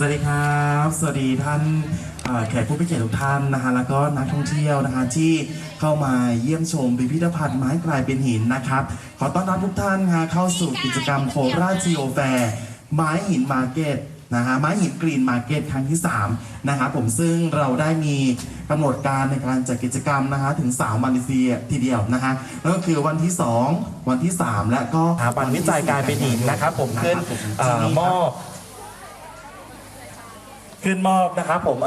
สวัสดีครับ สวัสดีท่านเอ่อแขกผู้มีเกียรติทุกท่านนะฮะแล้วก็นักท่องเที่ยวนะฮะที่เข้ามาเยี่ยมชมพิพิธภัณฑ์ไม้กลายเป็นหินนะครับ ขอต้อนรับทุกท่านนะฮะเข้าสู่กิจกรรมโคราชจีโอแฟร์ไม้หินมาร์เก็ตนะฮะไม้หินกรีนมาร์เก็ตครั้งที่3นะครับผมซึ่งเราได้มีกำหนดการในการจัดกิจกรรมนะฮะถึง 3 วันทีเดียวนะฮะนั่นก็คือวันที่ 2 วันที่ 3 และก็สถาบันวิจัยการเป็นหินนะครับผมขึ้นเอ่อมอบ ขึ้นมอบนะครับผม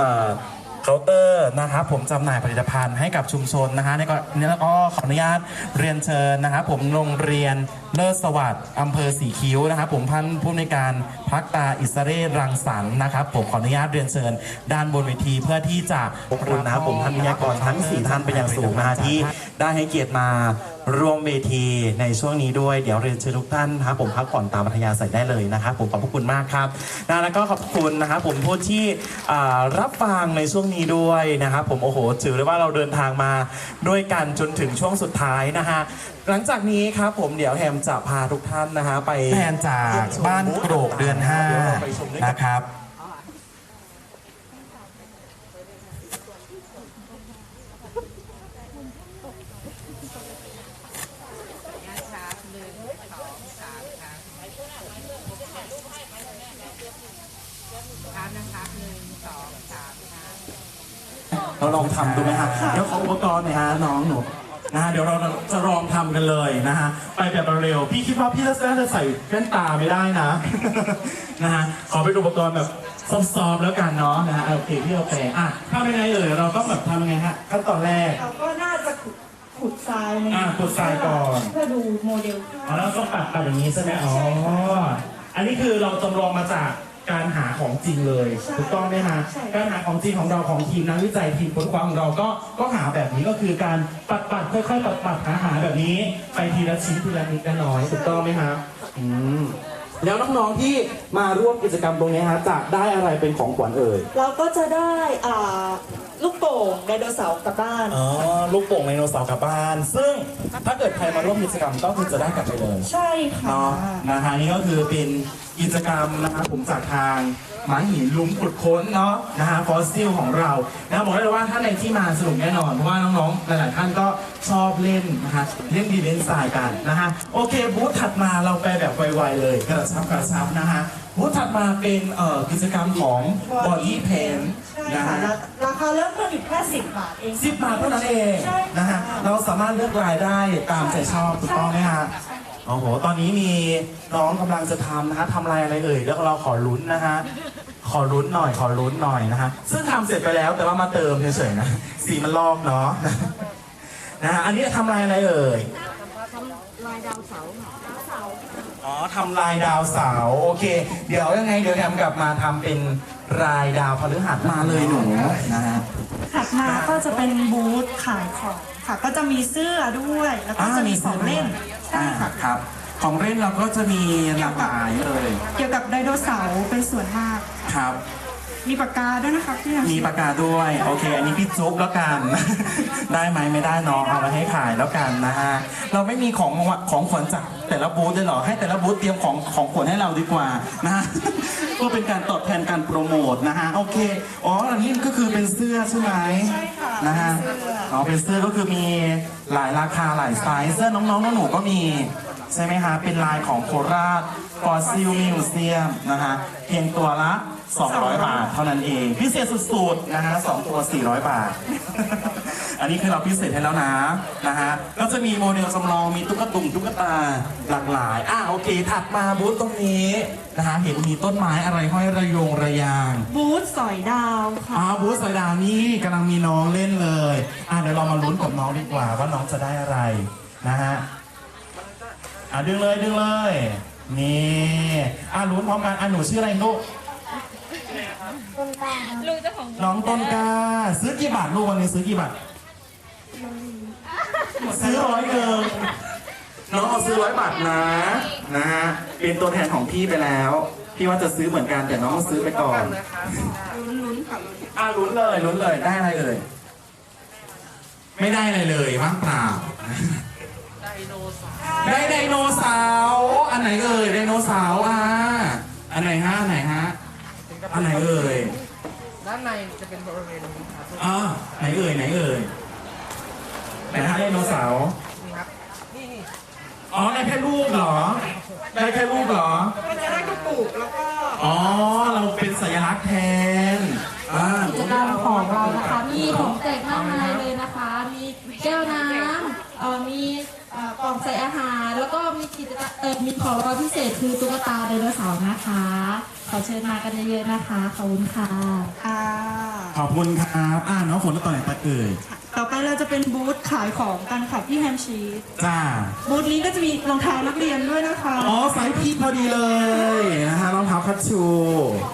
เคาน์เตอร์นะครับผมจำหน่ายผลิตภัณฑ์ให้กับชุมชนนะฮะในก็นี่แล้วก็ขออนุญาตเรียนเชิญนะครับผมโรงเรียนเลิศสวัสดิ์อำเภอสีคิ้วนะครับผมพันผู้ในการพักตาอิสระเรศรังสรรค์นะครับผมขออนุญาตเรียนเชิญ ด้านบนเวทีเพื่อที่จะขอบคุณนะครับผมท่านวิทยากรทั้ง 4 ท่านเป็นอย่างสูงนะฮะที่ได้ให้เกียรติมา ร่วมเวทีในช่วงนี้ด้วย เดี๋ยวเรียนเชิญทุกท่านนะครับผมพักผ่อนตามอัธยาศัยได้เลยนะครับผมขอบพระคุณมากครับนะแล้วก็ขอบคุณนะครับผมผู้ที่อ่ารับฟังในช่วงนี้ด้วยนะครับผมโอ้โหถือเลยว่าเราเดินทางมาด้วยกันจนถึงช่วงสุดท้ายนะฮะหลังจากนี้ครับผมเดี๋ยวแฮมจะพาทุกท่านนะฮะไปแทนจากบ้านโกรกเดือนดี๋ยวเราไปชมด้วย5กันนะครับครับนะครับหนึ่งสองสามครับ เราลองทำดูไหมฮะเดี๋ยวขออุปกรณ์หน่อยฮะน้องหนูนะฮะเดี๋ยวเราจะลองทำกันเลยนะฮะไปแบบเร็วๆพี่คิดว่าพี่น่าจะใส่แว่นตาไม่ได้นะนะฮะขอเป็นอุปกรณ์แบบซอฟๆแล้วกันเนาะนะฮะโอเคพี่โอเคอะทำยังไงเอ่ยเราต้องแบบทำยังไงฮะขั้นตอนแรกเราก็น่าจะขุดขุดทรายในอ่าขุดทรายก่อนเพื่อดูโมเดลอ๋อแล้วต้องปัดปัดอย่างนี้ใช่ไหมอ๋ออันนี้คือเราจำลองมาจาก การหาของจริงเลยถูกต้องไหมฮะการหาของจริงของเราของทีมนักวิจัยทีมค้นคว้าของเราก็ก็หาแบบนี้ก็คือการปัดปัดค่อยๆปัดปัดหาหาแบบนี้ ไปทีละชิ้นทีละนิดละน้อยถูกต้องไหมฮะอืม แล้วน้องๆที่มาร่วมกิจกรรมตรงนี้ฮะจะได้อะไรเป็นของขวัญเอ่ย เราก็จะได้อ่าลูกโป่งไดโนเสาร์กลับบ้าน อ๋อลูกโป่งไดโนเสาร์กลับบ้าน ซึ่งถ้าเกิดใครมาร่วมกิจกรรมก็คือจะได้กลับไปเลยใช่ค่ะ เนาะนะฮะนี่ก็คือเป็นกิจกรรมนะครับผมจากทาง หมาหินลุมขุดค้นเนาะนะฮะฟอสซิลของเรานะบอกได้เลยว่าท่านในที่มาสนุกแน่นอน เพราะว่าน้องๆ หลายๆท่านก็ชอบเล่นนะฮะเล่นดีเล่นทรายกันนะฮะโอเคบูธถัดมาเราไปแบบไวๆเลย กระชับกระชับนะฮะบูธถัดมาเป็นเอ่อกิจกรรมของ Body Paint ใช่นะค่ะฮะ ราราคาเริ่มต้นอยู่แค่สิบบาทเอง สิบบาทเท่านั้นเองใช่ค่ะ นะฮะเราสามารถเลือกลายได้ตามใจชอบถูกต้องไหมฮะ โอ้โห ตอนนี้มีน้องกำลังจะทำนะฮะทำลายอะไรเอ่ย แล้วเราขอลุ้นนะฮะ ขอลุ้นหน่อย ขอลุ้นหน่อยนะฮะ ซึ่งทำเสร็จไปแล้วแต่ว่ามาเติมเฉยๆนะ สีมันลอกเนาะ นะฮะ อันนี้ทำลายอะไรเอ่ยลายดาวเสาร์ อ๋อทำลายดาวเสาร์โอเค เดี๋ยวยังไงเดี๋ยวแอมกลับมาทำเป็นลายดาวพฤหัสมาเลยหนูนะฮะ ถัดมาก็จะเป็นบูธขายของค่ะ ก็จะมีเสื้อด้วย แล้วก็จะมีของเล่นใช่อ่าค่ะ ครับ ของเล่นเราก็จะมีหลากหลายเลย เกี่ยวกับไดโนเสาร์เป็นส่วนมาก ครับ มีปากกาด้วยนะคะพี่มีปากกาด้วยโอเค อันนี้พี่จุ๊บแล้วกัน ได้ไหมไม่ได้น้องเอาไว้ให้ขายแล้วกันนะฮะเราไม่มีของของขวัญจากแต่ละบูธเลยเหรอให้แต่ละบูธเตรียมของของขวัญให้เราดีกว่านะฮะก็เป็นการตอบแทนการโปรโมทนะฮะโอเคอ๋ออันนี้ก็คือเป็นเสื้อใช่ไหมใช่ค่ะนะฮะเป็นเสื้ออ๋อเป็นเสื้อก็คือมีหลายราคาหลายไซส์เสื้อน้องๆน้องหนูๆก็มีใช่ไหมฮะเป็นลายของโคราชฟอสซิลมิวเซียมนะฮะเพียงตัวละ 200 บาท เท่านั้นเอง พิเศษสุดๆนะฮะสองตัว 400 บาท อันนี้คือเราพิเศษให้แล้วนะนะฮะก็จะมีโมเดลจำลองมีตุ๊กตุ่มตุ๊กตาหลากหลายอะโอเค ถัดมาบูธตรงนี้นะฮะเห็นมีต้นไม้อะไรห้อยระโยงระยาง บูธสอยดาวค่ะอ่าบูธสายดาวนี่กำลังมีน้องเล่นเลยอะเดี๋ยวเรามาลุ้นกับน้องดีกว่าว่าน้องจะได้อะไรนะฮะอะดึงเลยดึงเลยนี่อะลุ้นพร้อมกันอะหนูชื่ออะไรลูก ลุงเจ้าของน้องต้นกล้าซื้อกี่บาทลูกวันนี้ซื้อกี่บาทซื้อร้อยเดิมน้องเอาซื้อร้อยบาทนะนะฮะเป็นตัวแทนของพี่ไปแล้วพี่ว่าจะซื้อเหมือนกันแต่น้องซื้อไปก่อนอะลุ้นเลยลุ้นเลยได้อะไรเอ่ยไม่ได้อะไรเลยว่างเปล่าได้ไดโนเสาร์อันไหนเอ่ยไดโนเสาร์อะอันไหนฮะอันไหนฮะ อันไหนเอ่ยด้านในจะเป็นบริเวณนี้ครับอ่าไหนเอ่ยไหนเอ่ยไหนฮะไดโนเสาร์นี่ครับนี่นี่อ๋อได้แค่รูปเหรอ ได้แค่รูปเหรอก็จะได้กระปุกแล้วก็อ๋อเราเป็นสัญลักษณ์แทนอ่ากิจกรรมของเรานะคะ มีของแจกมากมายเลยนะคะ มีแก้วน้ำเอ่อมีเอ่อกล่องใส่อาหารแล้ว ก็มีกิจกรรมเออมีของเราพิเศษคือตุ๊กตาไดโนเสาร์นะคะ ขอเชิญมากันเยอะๆนะคะ ขอบคุณค่ะ ค่ะ ขอบคุณครับอ่าน้องฝนแล้วต่อไหนตาเอ่ยต่อไปเราจะเป็นบูธขายของกันค่ะที่แฮมชีสจ้าบูธนี้ก็จะมีรองเท้านักเรียนด้วยนะคะ อ๋อไซส์พี่พอดีเลยนะฮะรองเท้าคัชชู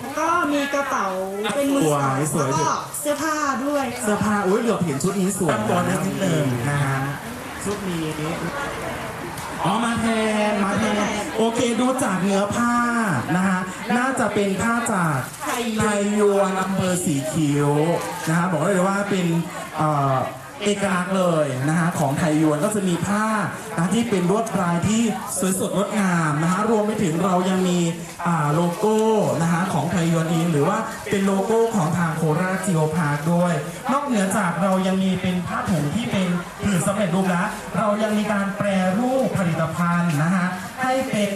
แล้วก็มีกระเป๋าเป็นมือสองสวยสวย แล้วก็เสื้อผ้าด้วยเสื้อผ้าอุ้ยเหลือบเห็นชุดนี้สวยตัวนิดนึงนะฮะชุดนี้ อ๋อมาแทนมาแทนโอเคดูจากเนื้อผ้านะฮะน่าจะเป็นผ้าจากไทยยวนอำเภอสีคิ้วนะฮะบอกได้เลยว่าเป็นเอ่อเอกลักษณ์เลยนะฮะของไทยยวนก็จะมีผ้านะที่เป็นลวดลายที่สวยสดงดงามนะฮะรวมไปถึงเรายังมีอ่าโลโก้นะฮะของไทยยวนเองหรือว่าเป็นโลโก้ของทางโคราชจิโอพาร์คด้วย นอกเหนือจากเรายังมีเป็นผ้าถุงที่เป็น ผืนสำเร็จรูปแล้วเรายังมีการแปรรูปผลิตภัณฑ์นะฮะให้เป็น